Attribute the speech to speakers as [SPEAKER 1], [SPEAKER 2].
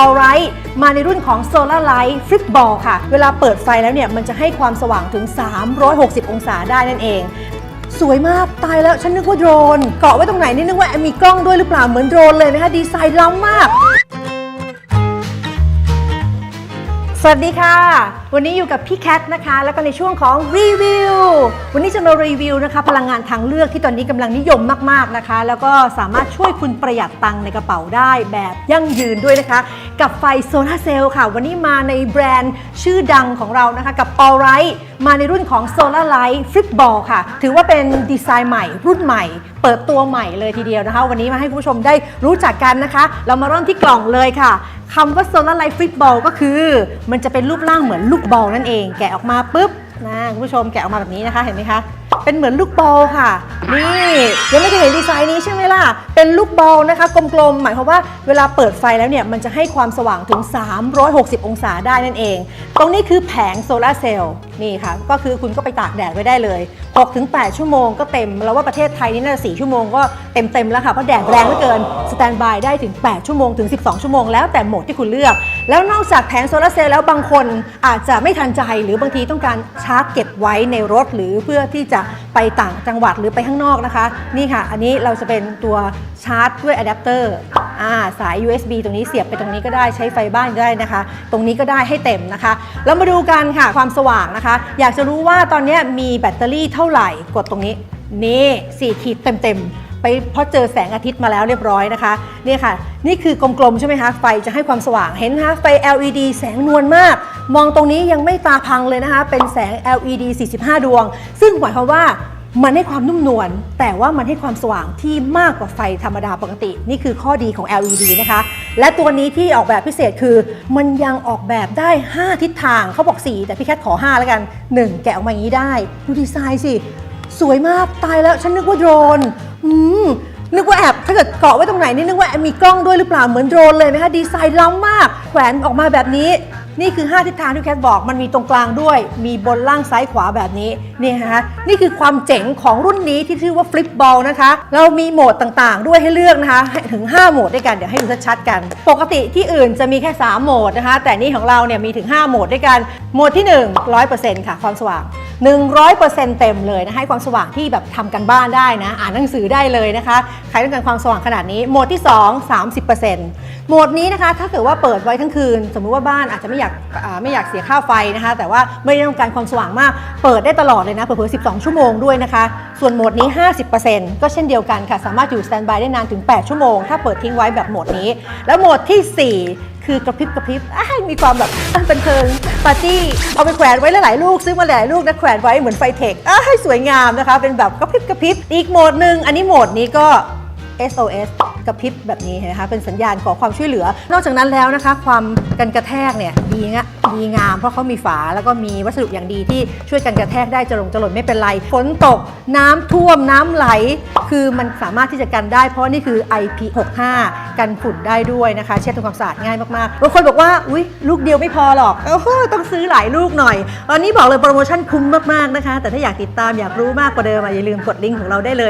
[SPEAKER 1] อลไรท์มาในรุ่นของโซลาร์ไลท์ฟลิปบอลค่ะ เวลาเปิดไฟแล้วเนี่ยมันจะให้ความสว่างถึง 360 องศาได้นั่นเอง สวยมากตายแล้วฉันนึกว่าโดรน เกาะไว้ตรงไหนนี่นึกว่ามีกล้องด้วยหรือเปล่าเหมือนโดรนเลยนะคะดีไซน์ล้ำมาก สวัสดีค่ะ วันนี้อยู่กับพี่แคทนะคะ แล้วก็ในช่วงของรีวิว วันนี้จะมารีวิวนะคะ พลังงานทางเลือกที่ตอนนี้กำลังนิยมมากๆนะคะ แล้วก็สามารถช่วยคุณประหยัดตังค์ในกระเป๋าได้แบบยั่งยืนด้วยนะคะ กับไฟโซลาร์เซลล์ค่ะ วันนี้มาในแบรนด์ชื่อดังของเรานะคะ กับ a l r i g h t มาในรุ่นของ Solar Light Flip Ball ค่ะ ถือว่าเป็นดีไซน์ใหม่ รุ่นใหม่ เปิดตัวใหม่เลยทีเดียวนะคะ วันนี้มาให้คุณผู้ชมได้รู้จักกันนะคะ เรามาเริ่มที่กล่องเลยค่ะ คำว่าโซลาร์ไลท์ฟิตบอลก็คือ มันจะเป็นรูปร่างเหมือนลูกบอลนั่นเอง แกะออกมาปุ๊บนะคุณผู้ชมแกะออกมาแบบนี้นะคะเห็นไหมคะ เป็นเหมือนลูกบอลค่ะ นี่ยังไม่ เห็นดีไซน์นี้ใช่ไหมล่ะ เป็นลูกบอลนะคะกลมๆ หมายความว่าเวลาเปิดไฟแล้วเนี่ย มันจะให้ความสว่างถึง 360 องศาได้นั่นเอง ตรงนี้คือแผงโซลาร์เซลล์นี่ค่ะ ก็คือคุณก็ไปตากแดดไว้ได้เลย 6-8 ชั่วโมงก็เต็ม แล้วว่าประเทศไทยนี่น่าจะ4ชั่วโมงก็เต็มๆแล้วค่ะ เพราะแดดแรงเหลือเกิน สแตนบายได้ถึง 8 ชั่วโมงถึง 12 ชั่วโมงแล้วแต่โหมดที่คุณเลือก แล้วนอกจากแผงโซลาร์เซลล์แล้วบางคนอาจจะไม่ทันใจหรือบางทีต้องการชาร์จเก็บไว้ในรถหรือเพื่อที่จะไปต่างจังหวัดหรือไปข้างนอกนะคะ นี่ค่ะอันนี้เราจะเป็นตัวชาร์จด้วยอะแดปเตอร์สาย USB ตรงนี้เสียบไปตรงนี้ก็ได้ใช้ไฟบ้านก็ได้นะคะ ตรงนี้ก็ได้ให้เต็มนะคะ แล้วมาดูกันค่ะความสว่างนะคะ อยากจะรู้ว่าตอนนี้มีแบตเตอรี่เท่าไหร่กดตรงนี้ นี่4ขีดเต็มๆไปเพราะเจอแสงอาทิตย์มาแล้วเรียบร้อยนะคะนี่ค่ะ นี่คือกลมๆใช่ไหมคะไฟจะให้ความสว่างเห็นคะไฟ LED แสงนวลมาก มองตรงนี้ยังไม่ตาพังเลยนะคะ เป็นแสง LED 45 ดวง ซึ่งหมายความว่า มันให้ความนุ่มนวลแต่ว่ามันให้ความสว่างที่มากกว่าไฟธรรมดาปกติ นี่คือข้อดีของ LED นะคะ และตัวนี้ที่ออกแบบพิเศษคือ มันยังออกแบบได้ 5 ทิศทางเขาบอก 4 แต่พี่แคทขอ 5 แล้วกัน 1 แกะออกมาอย่างนี้ได้ ดูดีไซน์สิ สวยมากตายแล้ว ฉันนึกว่าโดรน อืมนึกว่าแอบถ้าเกิดเกาะไว้ตรงไหนนี่นึกว่ามีกล้องด้วยหรือเปล่าเหมือนโดรนเลยนะคะดีไซน์ล้ำมาก แขวนออกมาแบบนี้ นี่คือ 5 ทิศทางที่แคทบอกมันมีตรงกลางด้วย มีบนล่างซ้ายขวาแบบนี้นี่ฮะคะนี่คือความเจ๋งของรุ่นนี้ที่ชื่อว่าฟลิปบอลนะคะ เรามีโหมดต่างๆ ด้วยให้เลือกนะคะถึง 5 โหมดด้วยกันเดี๋ยวให้ดูชัดๆกัน ปกติที่อื่นจะมีแค่ 3 โหมดนะคะ แต่นี่ของเราเนี่ยมีถึง 5 โหมดด้วยกันโหมดที่ 1 100%ค่ะความสว่าง 100%เต็มเลยนะให้ความสว่างที่แบบทำกันบ้านได้นะ อ่านหนังสือได้เลยนะคะ ใครต้องการความสว่างขนาดนี้ โหมดที่ 2 30%โหมดนี้นะคะถ้าเกิดว่าเปิดไว้ทั้งคืน สมมุติว่าบ้านอาจจะไม่อยากอ่าไม่อยากเสียค่าไฟนะคะ แต่ว่าไม่ได้ต้องการความสว่างมาก เปิดได้ตลอดเลยนะเผลอๆ12 ชั่วโมงด้วยนะคะ ส่วนโหมดนี้ 50%ก็เช่นเดียวกันค่ะสามารถอยู่สแตนบายได้นานถึง 8 ชั่วโมง ถ้าเปิดทิ้งไว้แบบโหมดนี้ แล้วโหมดที่ 4 คือกระพริบกระพริบอ้ายมีความแบบอะเป็นเพิงปาร์ตี้เอาไปแขวนไว้หลายๆลูกซื้อมาหลายลูกนะแขวนไว้เหมือนไฟเทคอ้ายสวยงามนะคะ เป็นแบบกระพริบกระพริบอีกโหมดหนึ่งอันนี้โหมดนี้ก็ SOS กระพริบแบบนี้เห็นไหมคะเป็นสัญญาณขอความช่วยเหลือ นอกจากนั้นแล้วนะคะ ความกันกระแทกเนี่ยดีงะดีงามเพราะเขามีฝาแล้วก็มีวัสดุอย่างดีที่ช่วยกันกระแทกได้จะลงจะหล่นไม่เป็นไรฝนตกน้ำท่วมน้ำไหล คือมันสามารถที่จะกันได้ เพราะนี่คือ IP65 กันฝุ่นได้ด้วยนะคะ เช็ดทำความสะอาดง่ายมากๆบางคนบอกว่าอุ้ยลูกเดียวไม่พอหรอกโอ้โหต้องซื้อหลายลูกหน่อยตอนนี้บอกเลยโปรโมชั่นคุ้มมากๆนะคะ แต่ถ้าอยากติดตามอยากรู้มากกว่าเดิมอย่าลืมกดลิงก์ของเราได้เลย